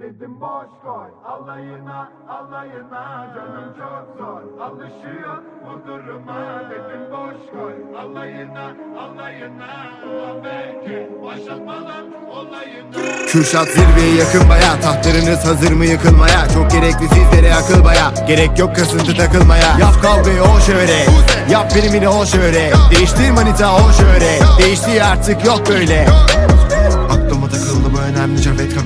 Dedim boş koy alayına alayına canım çok zor. Alışıyor bu duruma Dedim boş koy. Alayına alayına ulan belki başlatmalar olayına Kürşat zirveye yakın baya Tahtlarınız hazır mı yıkılmaya? Çok gerekli sizlere akıl baya. Gerek yok kasıntı takılmaya. Yap kavgayı o şöyle Yap primini o şöyle Değiştir manita o şöyle Değişti artık yok böyle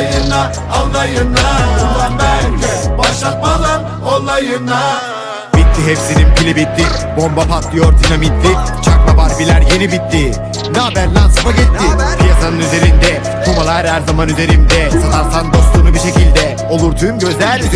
koy alayına. Ulan belki başlatmalar olayına. Bitti hepsinin pili bitti. Bomba patlıyor dinamitli. Çakma barbiler yeni bitti. Ne haber lan spagetti? Piyasanın üzerinde Kumalar her zaman üzerimde. Satarsan dostunu bir şekilde. Olur tüm gözler üzerinde